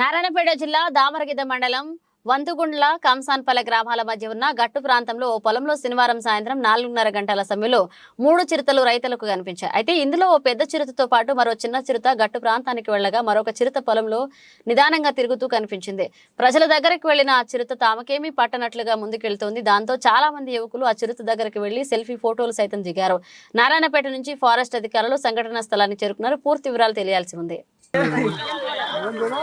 నారాయణపేట జిల్లా దామరగిద్ద మండలం వంతుగుండ్ల కంసాన్పల్లె గ్రామాల మధ్య ఉన్న గట్టు ప్రాంతంలో ఓ పొలంలో శనివారం సాయంత్రం నాలుగున్నర గంటల సమయంలో మూడు చిరుతలు రైతులకు కనిపించాయి. అయితే ఇందులో ఓ పెద్ద చిరుతతో పాటు మరో చిన్న చిరుత గట్టు ప్రాంతానికి వెళ్ళగా మరొక చిరుత పొలంలో నిదానంగా తిరుగుతూ కనిపించింది. ప్రజల దగ్గరికి వెళ్ళిన ఆ చిరుత తామకేమీ పట్టనట్లుగా ముందుకెళ్తోంది. దాంతో చాలా మంది యువకులు ఆ చిరుత దగ్గరికి వెళ్ళి సెల్ఫీ ఫోటోలు సైతం దిగారు. నారాయణపేట నుంచి ఫారెస్ట్ అధికారులు సంఘటనా స్థలాన్ని చేరుకున్నారు. పూర్తి వివరాలు తెలియాల్సి ఉంది. నువ్వు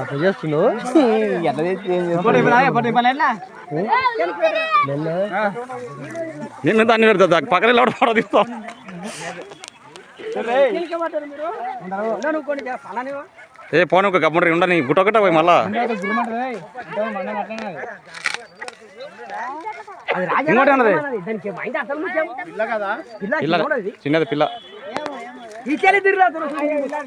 అట్లా చేస్తున్నావు ఎట్లా దాన్ని పెడతా పక్కన ఫోటో తీస్తాం ఏ పోనీ ఒక గమ్ముండ్రి ఉండని గుట్ట ఒకట పోయి మళ్ళా ఇంకోటి ఉన్నది దానికి మైండ్ అసలు ముఖ్యం. పిల్ల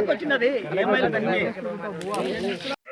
పిల్ల చిన్నది. చిన్నది పిల్ల ఈ చెల్లి తిరుగుతుంది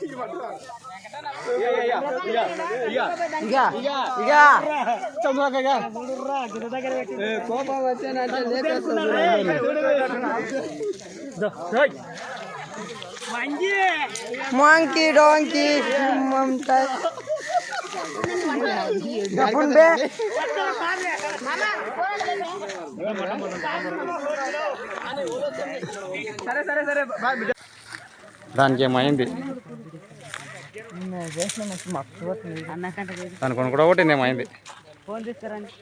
కొడుకుని ఆడపడతాను ఈ ఆడనియరు మాంకీ డాంకీ మమతా దానికి ఏమైంది? దాని కూడా ఒకటి ఏమైంది ఫోన్ తీసుకురండి